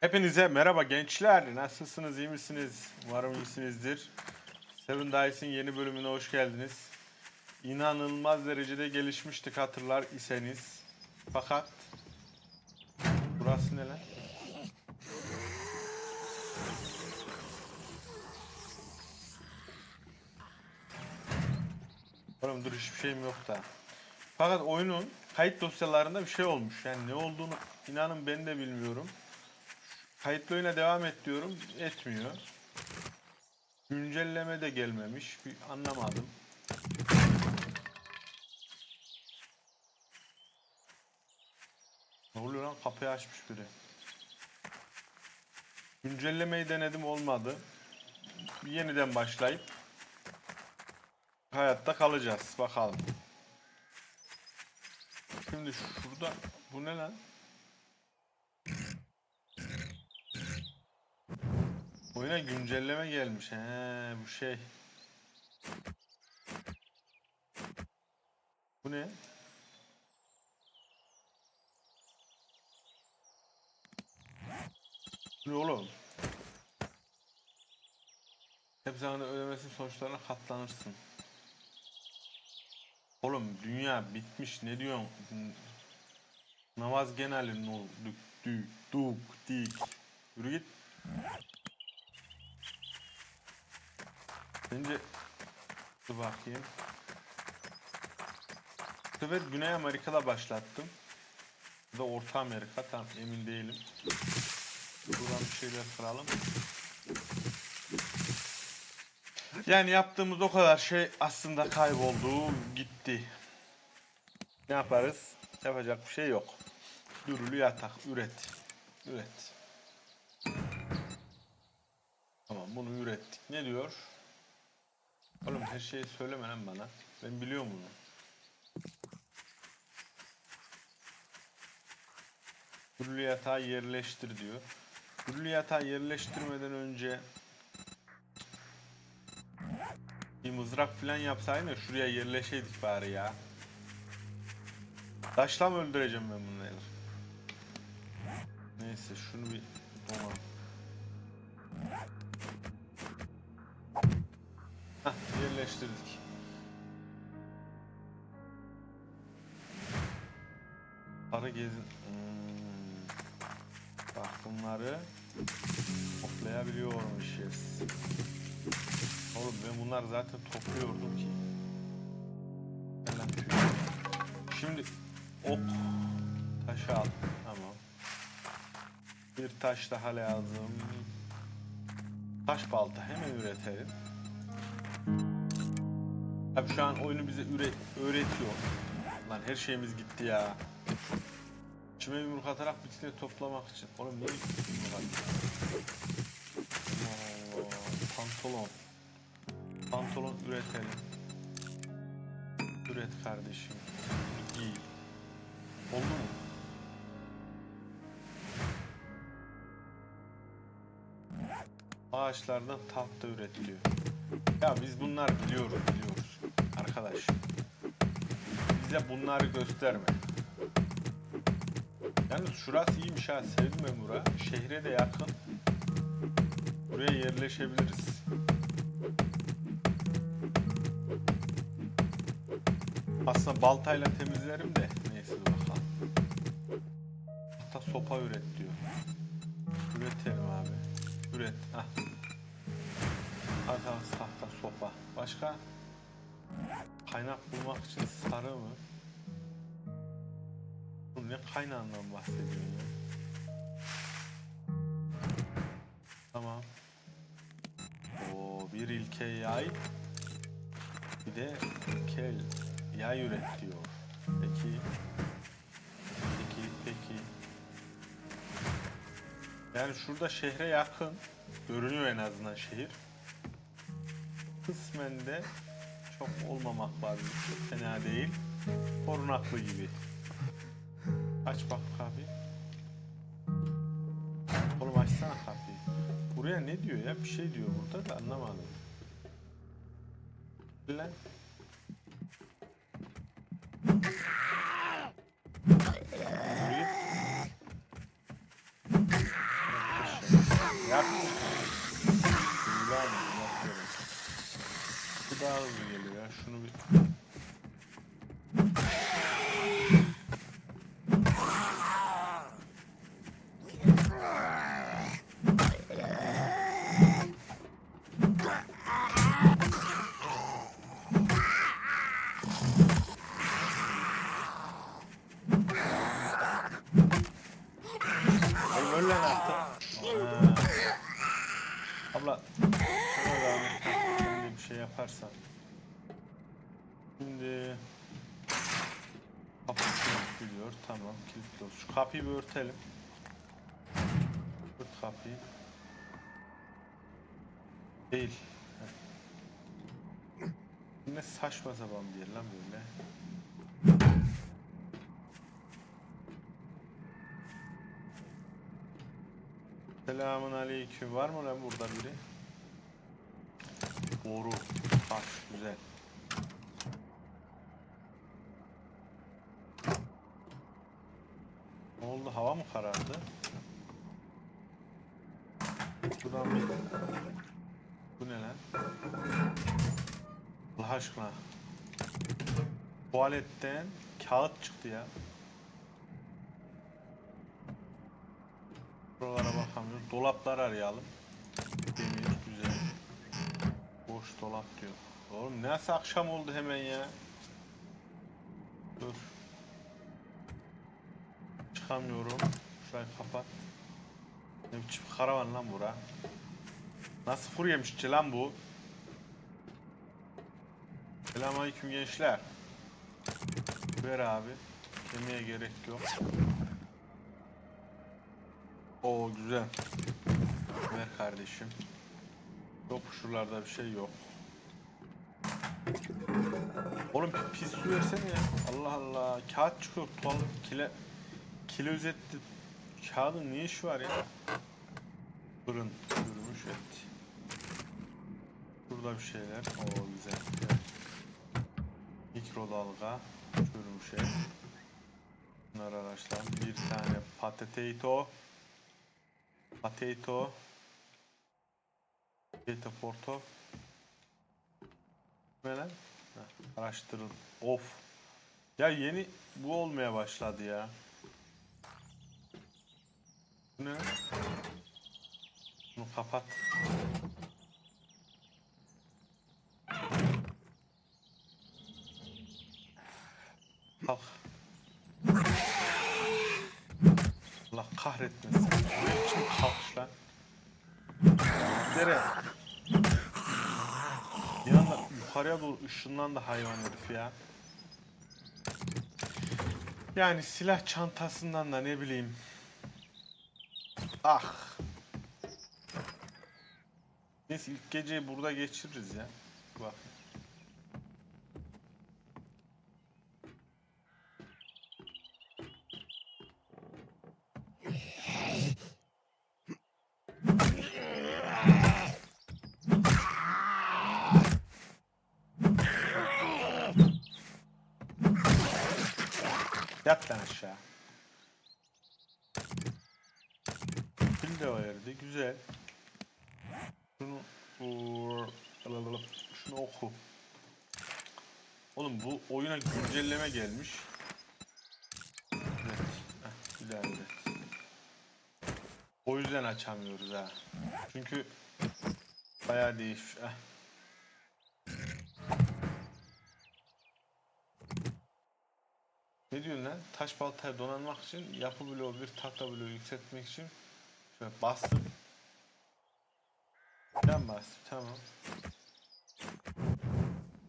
Hepinize merhaba gençler. Nasılsınız, iyi misiniz? Umarım iyisinizdir. Seven Dices'in yeni bölümüne hoş geldiniz. İnanılmaz derecede gelişmiştik hatırlar iseniz. Fakat... Burası ne lan? Oğlum dur hiçbir şeyim yok da. Fakat oyunun kayıt dosyalarında bir şey olmuş. Yani ne olduğunu inanın ben de bilmiyorum. Kayıtlı oyuna devam et diyorum. Etmiyor. Güncelleme de gelmemiş. Bir anlamadım. Ne oluyor lan? Kapıyı açmış biri. Güncellemeyi denedim olmadı. Yeniden başlayıp hayatta kalacağız. Bakalım. Şimdi şurada bu ne lan? Oyuna güncelleme gelmiş. He, bu şey. Bu ne? Bu ne oğlum? Hep zaman ödemesi sonuçlarına katlanırsın. Oğlum dünya bitmiş ne diyorsun? Namaz geneli no dük dük duk dik. Yürü git. Bence dur bakayım. Sefer Güney Amerika'da başlattım. Da Orta Amerika tam emin değilim. Buradan bir şeyler kıralım. Yani yaptığımız o kadar şey aslında kayboldu, gitti. Ne yaparız? Yapacak bir şey yok. Dürülü yatak, üret. Üret. Tamam bunu ürettik. Ne diyor? Her şeyi söyleme lan bana. Ben biliyorum bunu. Dürülü yatağı yerleştir diyor. Dürülü yatağı yerleştirmeden önce bir mızrak falan yapsaydın da şuraya yerleşeydik bari ya. Taşla mı öldüreceğim ben bunları? Neyse şunu bir donalım. Hah yerleştirdik. Sarı gezin. Hmm. Bak bunları toplayabiliyormuşuz. Oğlum ben bunları zaten topluyordum ki. Şimdi ok taşı al. Tamam. Bir taş daha lazım. Taş balta hemen üretelim. Abi şu an oyunu bize üre öğretiyor. Lan her şeyimiz gitti ya. İçime yumruk atarak bisiklet toplamak için. Oğlum? Allah, Pantolon. Pantolon üretelim. Üret kardeşim. İyi. Oldu mu? Ağaçlardan tahta üretiliyor. Ya biz bunlar biliyoruz biliyoruz. Arkadaş. Bize bunları gösterme. Yalnız şurası iyiymiş ha. Sevdim bura. Şehre de yakın. Buraya yerleşebiliriz. Aslında baltayla temizlerim de. Neyse bakalım. Hatta sopa üret diyor. Üretelim abi. Üret. Hah. Tahta, tahta, sopa. Başka? Kaynak bulmak için sarı mı? Ne kaynağından bahsediyorsun ya? Tamam. O bir ilke yay. Bir de kel yay üret diyor. Peki. Peki, peki. Yani şurada şehre yakın. Görünüyor en azından şehir. Kısmen de çok olmamak lazım. Çok fena değil. Korunaklı gibi. Aç bak kahve. Oğlum açsana kahveyi. Buraya ne diyor ya? Bir şey diyor burada da anlamadım. Lan. Yap. Yap. Yap. Yap. Yap artık. Ha. Abla şuna rağmen bir şey yaparsan. Şimdi kapı kilitliyor. Tamam kilitli Şu kapıyı bir örtelim. Ört kapıyı. Değil. Ne saçma sapan bir yer lan böyle. Selamun aleyküm. Var mı lan burada biri? Boru. Taş. Güzel. Oldu? Hava mı karardı? Buradan bir... Bu ne lan? Allah aşkına. Tuvaletten kağıt çıktı ya. Buralara bakamıyoruz. Dolaplar arayalım. Demir güzel. Boş dolap diyor. Oğlum nasıl akşam oldu hemen ya? Çıkamıyorum. Şurayı kapat. Ne biçim karavan lan bura? Nasıl kuru yemişçi lan bu? Selamünaleyküm gençler. Ver abi. Demeye gerek yok. Oo güzel. Ver kardeşim. Yok şuralarda bir şey yok. Oğlum pis su versene ya. Allah Allah. Kağıt çıkıyor. Tuval kile kilo üzetti. Kağıdın ne işi var ya? Fırın çürümüş et. Burada bir şeyler. Oo güzel. güzel. Mikrodalga çürümüş et. Bunlar araçlar. Bir tane patateito. Potato. Potato porto. Ne lan? Heh, Araştırın. Of. Ya yeni bu olmaya başladı ya. Ne? Bunu kapat. Kalk. Allah kahretmesin. Ne biçim kalkış lan? Nere? Bir anda yukarıya doğru ışınlandı hayvan herif ya. Yani silah çantasından da ne bileyim. Ah. Neyse ilk geceyi burada geçiririz ya. Bak. Yat lan aşağı. De verdi. Güzel. Şunu. Şunu oku. Oğlum bu oyuna güncelleme gelmiş. Evet. Heh, ileride. O yüzden açamıyoruz ha. Çünkü bayağı değiş. Heh. Ne diyorsun lan? Taş baltaya donanmak için yapı bloğu bir tahta bloğu yükseltmek için şöyle bastım. Ben bastım tamam.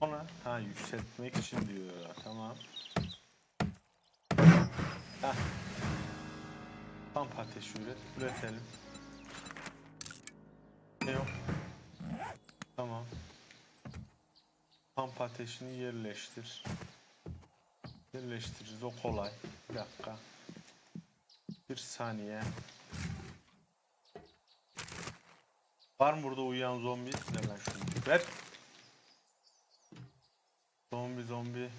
Ona ha yükseltmek için diyor tamam. Heh. Kamp ateşi üret. Üretelim. Ne yok? Tamam. Kamp ateşini yerleştir. Birleştiririz o kolay. Bir dakika. Bir saniye. Var mı burada uyuyan zombi? Ne ben şunu. Ver. Zombi zombi.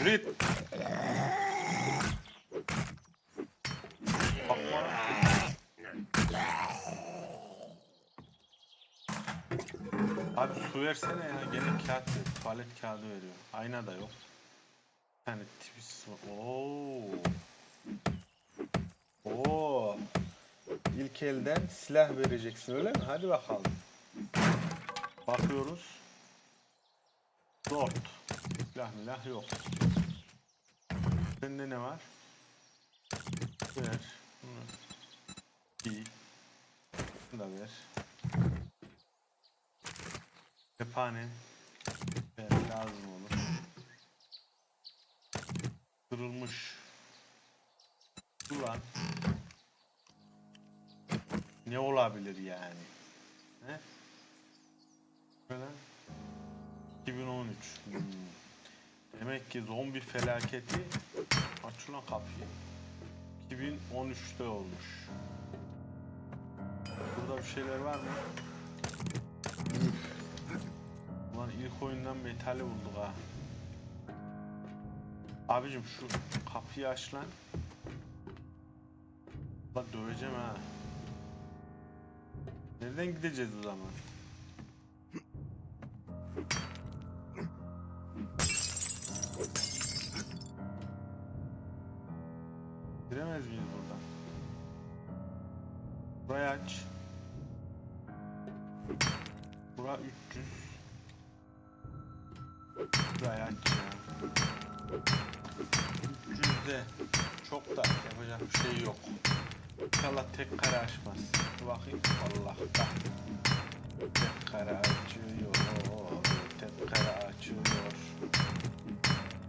Yürü git. Abi su versene ya. Gene kağıt. Tuvalet kağıdı veriyor. Ayna da yok. Tane tipis. Oo. Oo. İlk elden silah vereceksin öyle mi? Hadi bakalım. Bakıyoruz. Dört. Silah milah yok. Sende ne var? Ver. İyi. Bunu da ver. Cephane. Ver, lazım olur. Kırılmış. Ulan. Ne olabilir yani? He? Böyle. 2013. Hmm. Demek ki zombi felaketi aç ulan kapıyı. 2013'te olmuş. Burada bir şeyler var mı? Ulan ilk oyundan metali bulduk ha. Abicim şu kapıyı aç lan. Ulan döveceğim ha. Nereden gideceğiz o zaman? Yapacak bir şey yok. İnşallah tek kare açmaz. Bakayım. Allah. Tek kare açıyor. Tek kare açıyor.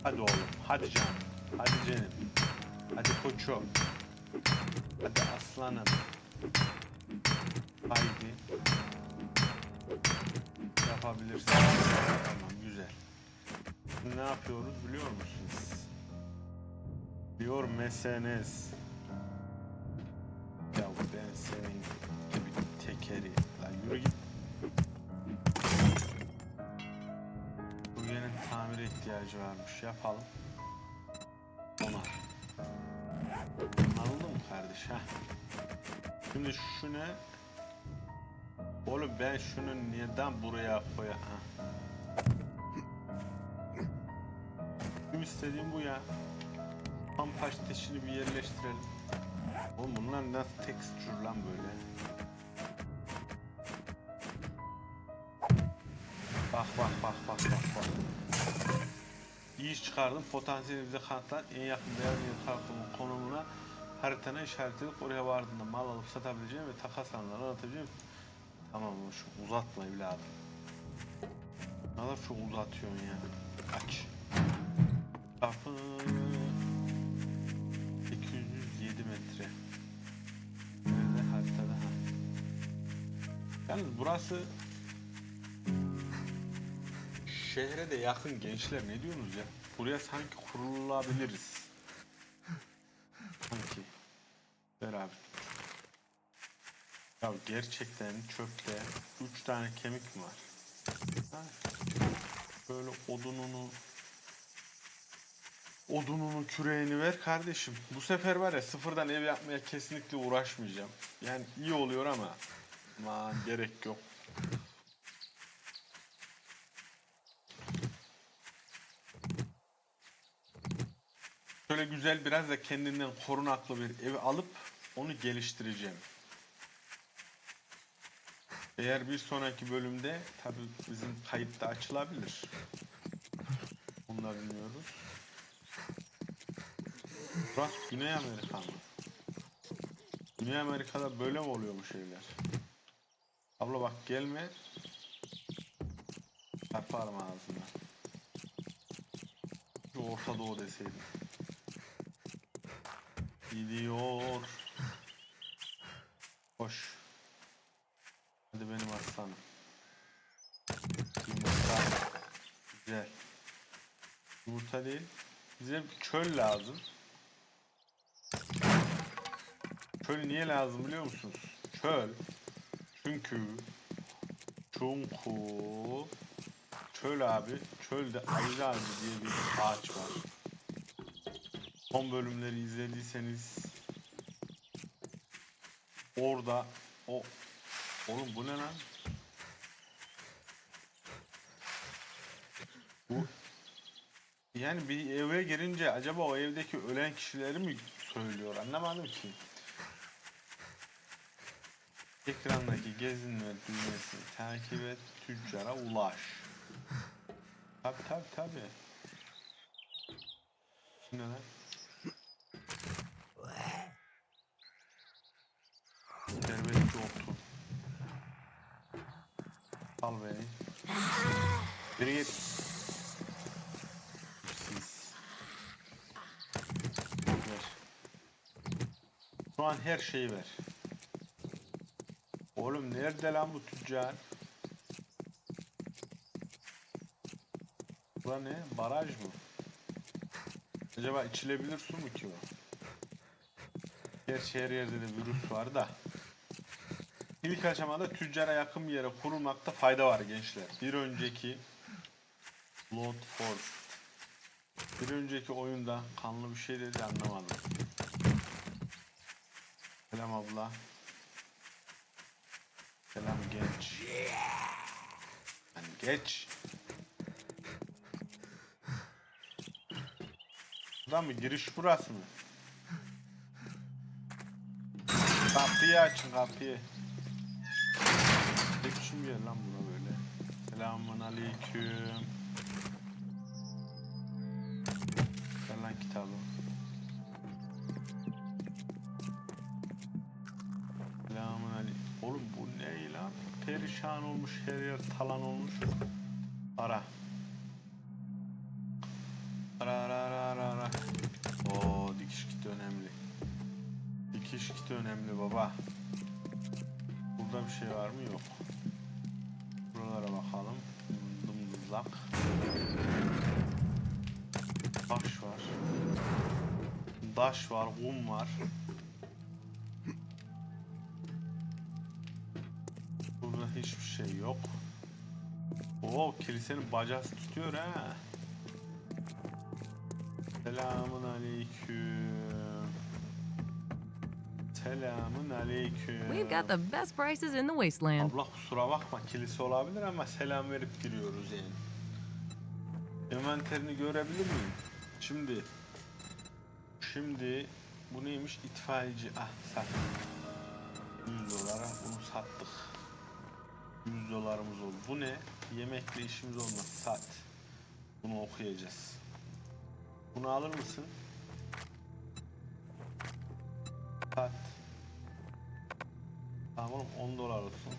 Hadi oğlum. Hadi canım. Hadi canım. Hadi koçum. Hadi aslanım. Haydi. Yapabilirsin. Tamam güzel. Ne yapıyoruz biliyor musunuz? Biliyor musunuz? Tekeri. Lan yürü git. Bu yerin tamir ihtiyacı varmış. Yapalım. Ona. Anladın mı kardeş ha? Şimdi şu ne? Oğlum ben şunu neden buraya koya ha? İstediğim bu ya. Tam taş bir yerleştirelim. Oğlum bunlar nasıl texture lan böyle? Bak bak bak bak bak bak. İyi iş çıkardım. Potansiyeli bize kanıtlan en yakın değer bir kartımın konumuna haritana işaretleyip oraya vardığında mal alıp satabileceğim ve takas alanları anlatabileceğim. Tamam şu uzatma evladım. Ne kadar çok uzatıyorsun ya. Aç. Kapı 807 metre. Nerede haritada ha. Yalnız burası şehre de yakın gençler ne diyorsunuz ya? Buraya sanki kurulabiliriz. Sanki. Beraber. Ya gerçekten çöpte 3 tane kemik mi var? Böyle odununu odununu küreğini ver kardeşim. Bu sefer var ya sıfırdan ev yapmaya kesinlikle uğraşmayacağım. Yani iyi oluyor ama aman gerek yok. Şöyle güzel biraz da kendinden korunaklı bir ev alıp onu geliştireceğim. Eğer bir sonraki bölümde tabi bizim kayıtta açılabilir. Bunları bilmiyoruz. Burası Güney Amerika mı? Güney Amerika'da böyle mi oluyor bu şeyler? Abla bak gelme. Çarparım ağzına. Şu Orta Doğu deseydim. Gidiyor. Hoş. Hadi benim aslanım. Yumurta. Güzel. Yumurta değil. Bize çöl lazım. Çöl niye lazım biliyor musunuz? Çöl. Çünkü çünkü çöl abi çölde ayı ağacı diye bir ağaç var. Son bölümleri izlediyseniz orada O Oğlum bu ne lan? Bu yani bir eve girince acaba o evdeki ölen kişileri mi söylüyor anlamadım ki. Ekrandaki gezinme düğmesini takip et, tüccara ulaş. Tabi tabi tabi. Ne lan? Serbestçi otu. Al beni. Biri git. Ver. Şu an her şeyi ver. Oğlum nerede lan bu tüccar? Bura ne? Baraj mı? Acaba içilebilir su mu ki o? Gerçi her yerde de virüs var da. İlk aşamada tüccara yakın bir yere kurulmakta fayda var gençler. Bir önceki Blood Force. Bir önceki oyunda kanlı bir şey dedi anlamadım. Selam abla. Selam genç. Yani geç. Buradan mı? Giriş burası mı? Kapıyı açın kapıyı. Biçim bir yer lan bura böyle? Selamun aleyküm. Ver lan kitabı. Selamun aleyküm. Oğlum bu ne lan? Perişan olmuş her yer talan olmuş. Ara. Ara ara ara ara ara. Oo dikiş kiti önemli. Dikiş kiti önemli baba. Bir şey var mı? Yok. Buralara bakalım. Dımdızlak. Taş var. Taş var, kum var. Burada hiçbir şey yok. Oo kilisenin bacası tutuyor ha. Selamun aleyküm. Selamun aleyküm. We've got the best prices in the wasteland. Abla kusura bakma kilise olabilir ama selam verip giriyoruz yani. Envanterini görebilir miyim? Şimdi Şimdi bu neymiş? İtfaiyeci. Ah sattık. 100 dolara bunu sattık. 100 dolarımız oldu. Bu ne? Yemekle işimiz olmaz. Sat. Bunu okuyacağız. Bunu alır mısın? Oğlum 10 dolar olsun.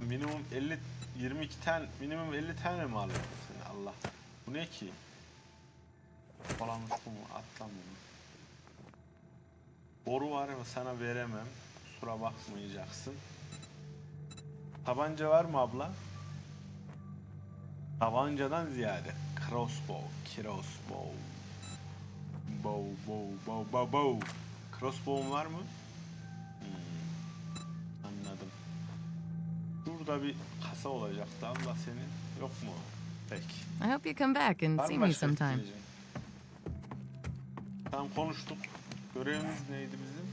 Minimum 50 22 tane minimum 50 tane mi alıyorsun sen Allah? Bu ne ki? Falan mu atlamıyorum. Boru var ama sana veremem. Kusura bakmayacaksın. Tabanca var mı abla? Tabancadan ziyade crossbow, crossbow. Bow, bow, bow, bow, bow. Crossbow'un var mı? Burada bir kasa olacaktı abla senin. Yok mu? Peki. I hope you come back and Var see mı me başka sometime. ekleyeceğin? Tamam konuştuk. Görevimiz neydi bizim?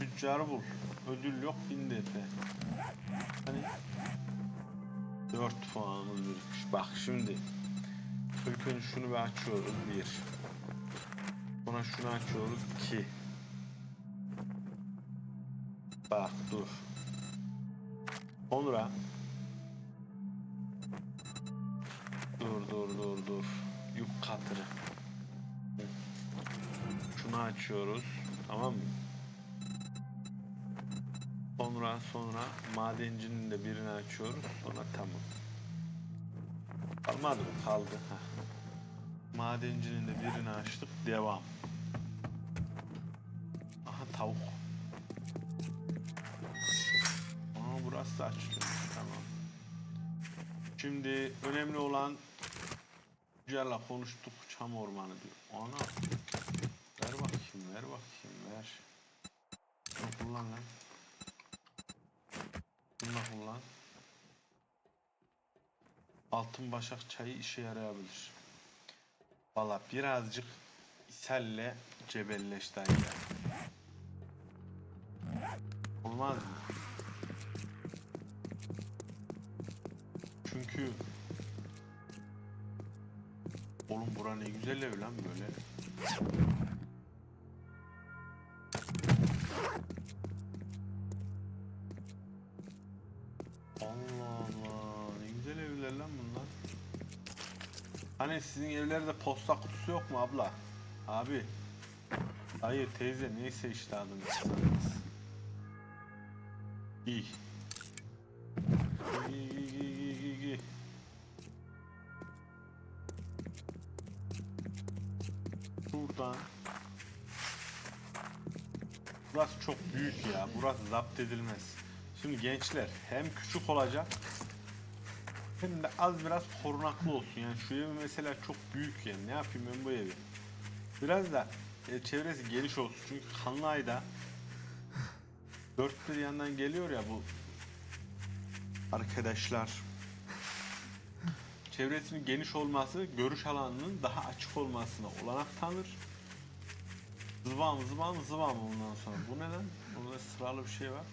Tüccarı bul. Ödül yok bin DP. Hani 4 puanımız birikmiş. Bak şimdi. İlk önce şunu bir açıyoruz. Bir. Sonra şunu açıyoruz. iki. Bak dur. Sonra Dur dur dur dur. Yük katırı. Şunu açıyoruz. Tamam mı? Sonra sonra madencinin de birini açıyoruz. Sonra tamam. Kalmadı mı? Kaldı. Heh. Madencinin de birini açtık. Devam. Aha tavuk. Şimdi önemli olan Tüccarla konuştuk çam ormanı diyor. Ana. Ver bakayım, ver bakayım, ver. Bunu kullan lan. Bunu kullan. Altın başak çayı işe yarayabilir. Valla birazcık ishelle cebelleşti ya. Olmaz mı? Çünkü Oğlum bura ne güzel ev lan böyle. Allah Allah ne güzel evler lan bunlar. Hani sizin evlerde posta kutusu yok mu abla? Abi. Hayır teyze neyse işte adını. İyi. Giy giy giy Buradan. Burası çok büyük ya. Burası zapt edilmez. Şimdi gençler hem küçük olacak hem de az biraz korunaklı olsun. Yani şu ev mesela çok büyük yani. Ne yapayım ben bu evi? Biraz da e, çevresi geniş olsun. Çünkü Kanlıay'da dört bir yandan geliyor ya bu arkadaşlar. Çevresinin geniş olması görüş alanının daha açık olmasına olanak tanır. Zıvam zıvam zıvam ondan sonra. Bu neden? Burada sıralı bir şey var.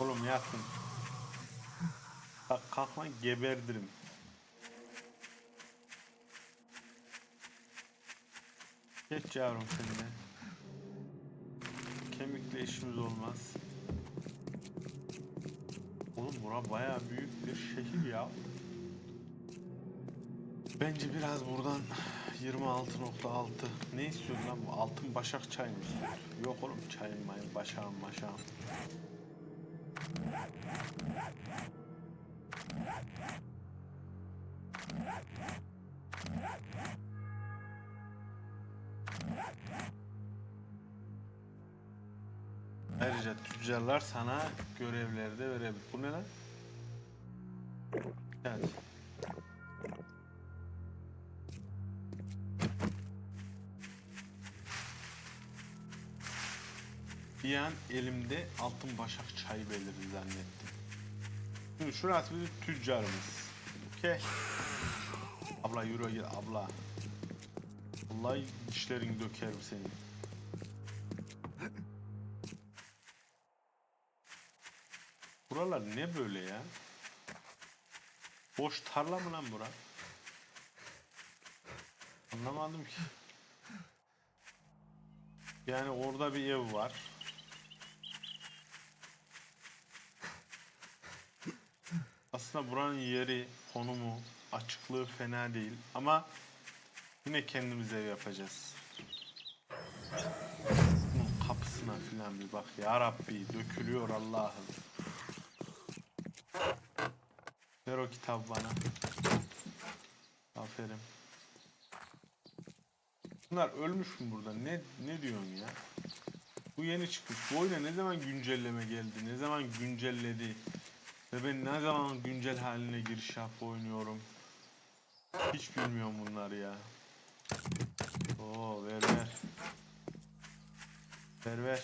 Oğlum yatın. Kalk, kalkma geberdirim. Geç yavrum sen de. Kemikle işimiz olmaz. Oğlum bura bayağı büyük bir şehir ya. Bence biraz buradan 26.6 ne istiyorsun lan bu altın başak çay mı? Yok oğlum çayım mayım başağım maşağım. Ayrıca tüccarlar sana görevleri de verebilir. Bu ne lan? Evet. Bir an elimde altın başak çay belirdi zannettim. Şimdi şurası bizim tüccarımız. Okey. Abla yürü git abla. Vallahi dişlerini dökerim senin. Buralar ne böyle ya? Boş tarla mı lan bura? Anlamadım ki. Yani orada bir ev var. Aslında buranın yeri, konumu, açıklığı fena değil ama yine kendimiz ev yapacağız. Kapısına filan bir bak ya Rabbi dökülüyor Allah'ım. Ver o kitabı bana. Aferin. Bunlar ölmüş mü burada? Ne ne diyorsun ya? Bu yeni çıkmış. Bu oyuna ne zaman güncelleme geldi? Ne zaman güncelledi? Ve ben ne zaman güncel haline giriş yapıp oynuyorum? Hiç bilmiyorum bunları ya. Oo ver ver. Ver ver.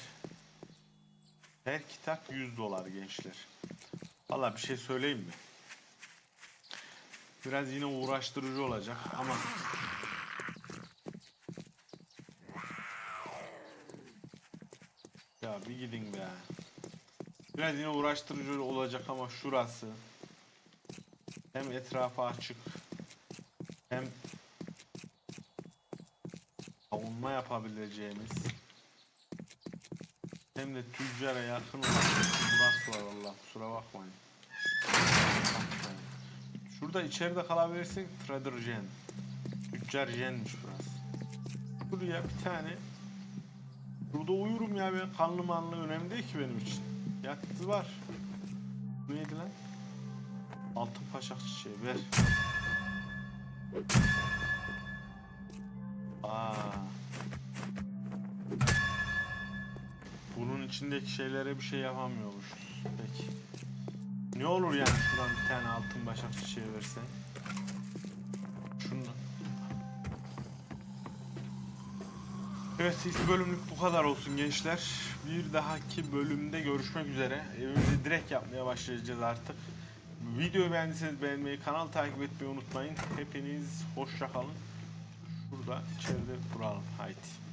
Her kitap 100 dolar gençler. Valla bir şey söyleyeyim mi? Biraz yine uğraştırıcı olacak ama Ya bir gidin be. Biraz yine uğraştırıcı olacak ama şurası hem etrafı açık hem savunma yapabileceğimiz hem de tüccara yakın olan burası var Allah kusura bakmayın. Şurada içeride kalabilirsin Trader Jen. Tüccar Jen'miş burası. Buraya bir tane Burada uyurum ya ben kanlı manlı önemli değil ki benim için. Yattı var. Bu neydi lan? Altın paşak çiçeği ver. Aa. Bunun içindeki şeylere bir şey yapamıyormuşuz. Peki. Ne olur yani şuradan bir tane altın başak çiçeği versen? Şunu. Evet ilk bölümlük bu kadar olsun gençler. Bir dahaki bölümde görüşmek üzere. Evimizi direkt yapmaya başlayacağız artık. Videoyu beğendiyseniz beğenmeyi, kanal takip etmeyi unutmayın. Hepiniz hoşça kalın. Şurada içeride duralım. Haydi.